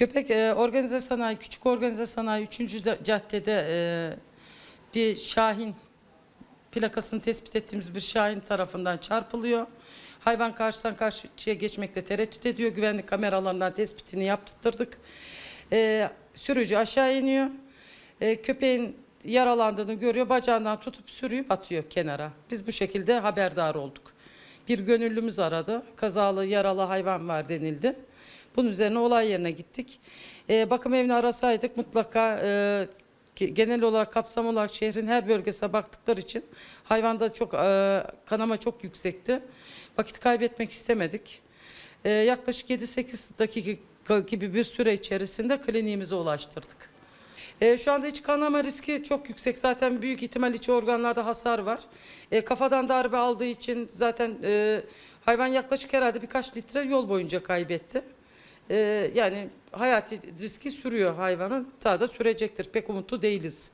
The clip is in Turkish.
Köpek e, organize sanayi, küçük organize sanayi 3. caddede e, bir şahin plakasını tespit ettiğimiz bir şahin tarafından çarpılıyor. Hayvan karşıdan karşıya geçmekte tereddüt ediyor. Güvenlik kameralarından tespitini yaptırdık. E, sürücü aşağı iniyor. E, köpeğin yaralandığını görüyor. Bacağından tutup sürüyüp atıyor kenara. Biz bu şekilde haberdar olduk. Bir gönüllümüz aradı. Kazalı yaralı hayvan var denildi. Bunun üzerine olay yerine gittik. E, bakım evini arasaydık mutlaka e, ge- genel olarak kapsam olarak şehrin her bölgesine baktıkları için hayvanda çok e, kanama çok yüksekti. Vakit kaybetmek istemedik. E, yaklaşık 7-8 dakika gibi bir süre içerisinde kliniğimize ulaştırdık. E, şu anda iç kanama riski çok yüksek. Zaten büyük ihtimal iç organlarda hasar var. E, kafadan darbe aldığı için zaten e, hayvan yaklaşık herhalde birkaç litre yol boyunca kaybetti. E, yani hayati riski sürüyor hayvanın. Daha da sürecektir. Pek umutlu değiliz.